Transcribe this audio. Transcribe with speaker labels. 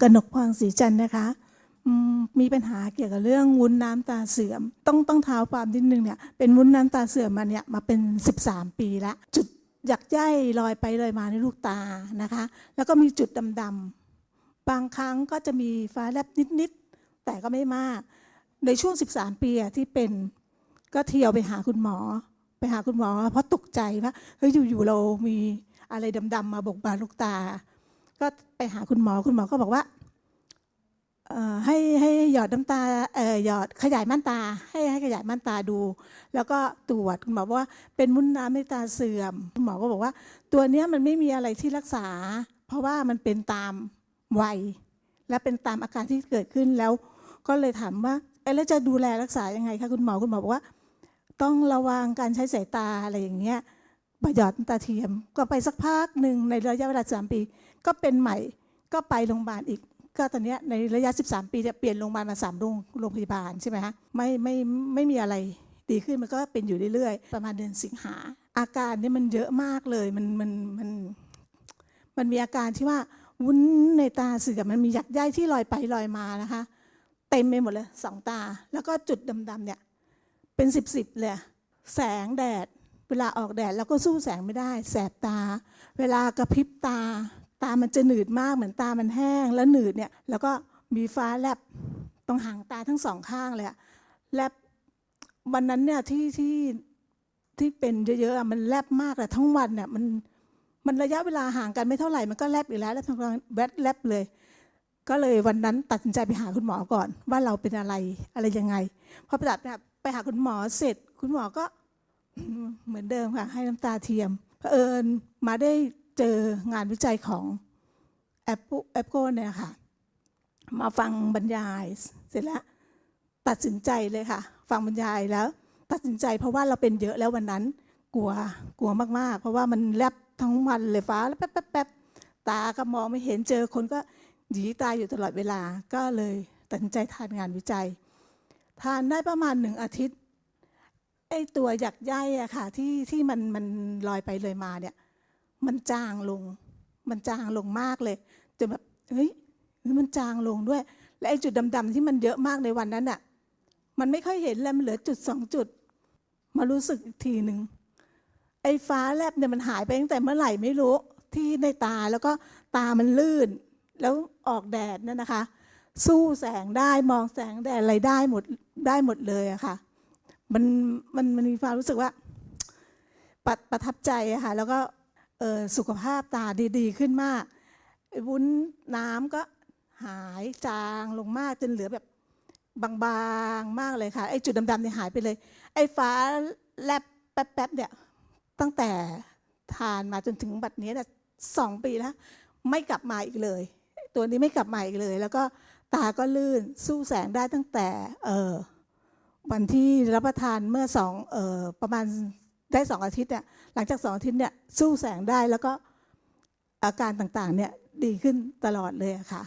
Speaker 1: กนกพรศรีจันทร์นะคะมีปัญหาเกี่ยวกับเรื่องวุ้นน้ำตาเสื่อม ต้องต้องเท้าความนิดนึงเนี่ยเป็นวุ้นน้ำตาเสื่อมมาเนี่ยมาเป็น 13 ปีแล้วจุดหยักใยลอยไปลอยมาในลูกตานะคะ แล้วก็มีจุดดำๆบางครั้งก็จะมีฟ้าแลบนิดๆแต่ก็ไม่มาก ในช่วง 13 ปีที่เป็นก็เที่ยวไปหาคุณหมอ ไปหาคุณหมอ เพราะตกใจว่าเฮ้ยอยู่ๆเรามีอะไรดำๆมาบกบานลูกตา ก็ไปหาคุณหมอคุณหมอก็บอกว่าให้ให้หยอดน้ำตาเอ่อหยอดขยายม่านตา ให้ให้ขยายม่านตาดู แล้วก็ตรวจคุณหมอบอกว่าเป็นมุ้นน้ำในตาเสื่อมคุณหมอก็บอกว่า ตัวเนี้ยมันไม่มีอะไรที่รักษา เพราะว่ามันเป็นตามวัย และเป็นตามอาการที่เกิดขึ้นแล้ว ก็เลยถามว่าเอ๊ะแล้วจะดูแลรักษายังไงคะคุณหมอคุณหมอบอกว่า ต้องระวังการใช้สายตาอะไรอย่างเงี้ย ประหยอดน้ำตาเทียม ก็ไปสักพักหนึ่งในระยะเวลาสามปี ก็เป็นใหม่ก็ไปโรงพยาบาลอีก ก็ตอนนี้ในระยะ 13 ปีเนี่ยเปลี่ยนโรงพยาบาลมาสามโรงโรงพยาบาลใช่ไหมคะไม่ไม่ไม่มีอะไรดีขึ้นมันก็เป็นอยู่เรื่อยๆ ประมาณเดือนสิงหา อาการนี่มันเยอะมากเลยมันมันมันมันมีอาการที่ว่าวุ้นในตาเสื่อมมันมีหยักใยที่ลอยไปลอยมานะคะ เต็มไปหมดเลยสองตา แล้วก็จุดดำๆเนี่ยเป็นสิบสิบเลยแสงแดด เวลาออกแดดแล้วก็สู้แสงไม่ได้ แสบตา เวลากระพริบตา ตามันจะหนืดมากเหมือนตามันแห้ง แล้วหนืดเนี่ยแล้วก็มีฟ้าแลบตรงหางตาทั้งสองข้างเลยอะแลบวันนั้นเนี่ยที่ที่ที่เป็นเยอะๆอะมันแลบมากแต่ทั้งวันเนี่ยมันมันระยะเวลาห่างกันไม่เท่าไหร่มันก็แลบอยู่แล้วแล้วทั้งวันแวดแลบเลย ก็เลยวันนั้นตัดสินใจไปหาคุณหมอก่อน ว่าเราเป็นอะไรอะไรยังไงพอไปตัดไปหาคุณหมอเสร็จ คุณหมอก็ เหมือนเดิมค่ะ ให้น้ำตาเทียมเผอิญมาได้เจองานวิจัยของแอปแอปโกเนี่ยค่ะ มาฟังบรรยายเสร็จแล้วตัดสินใจเลยค่ะ ฟังบรรยายแล้ว ตัดสินใจเพราะว่าเราเป็นเยอะแล้ววันนั้นกลัวกลัวมากๆ เพราะว่ามันแลบทั้งวันเลยฟ้าแล้วแป๊บแป๊บแป๊บตาก็มองไม่เห็นเจอคนก็หยีตาอยู่ตลอดเวลาก็เลยตัดสินใจทานงานวิจัย ทานได้ประมาณหนึ่งอาทิตย์ ไอ้ตัวหยักใยอะค่ะที่ที่มันมันลอยไปเลยมาเนี่ย มันจางลง มันจางลงมากเลยจนแบบเฮ้ยมันจางลงด้วย และไอ้จุดดำๆที่มันเยอะมากในวันนั้นอะมันไม่ค่อยเห็นแล้วมันเหลือจุดสองจุด มารู้สึกอีกทีหนึ่งไอ้ฟ้าแลบเนี่ยมันหายไปตั้งแต่เมื่อไหร่ไม่รู้ที่ในตาแล้วก็ตามันลื่น แล้วออกแดดนั่นนะคะ สู้แสงได้มองแสงแดดอะไรได้หมดได้หมดเลยอะค่ะ มันมันมันมีความรู้สึกว่าประประทับใจค่ะแล้วก็สุขภาพตาดีๆ ขึ้นมากวุ้นน้ำก็หายจางลงมากจนเหลือแบบบางๆมากเลยค่ะไอ้จุดดำๆเนี่ยหายไปเลย ไอ้ฟ้าแลบแป๊บๆเนี่ยตั้งแต่ทานมาจนถึงบัดนี้เนี่ยสองปีแล้ว ไม่กลับมาอีกเลย ตัวนี้ไม่กลับมาอีกเลย แล้วก็ตาก็ลื่นสู้แสงได้ตั้งแต่เออ วันที่รับประทานเมื่อสองออประมาณได้สองอาทิตย์เนี่ยหลังจากสองอาทิตย์เนี่ยสู้แสงได้แล้วก็อาการต่างๆเนี่ยดีขึ้นตลอดเลยค่ะ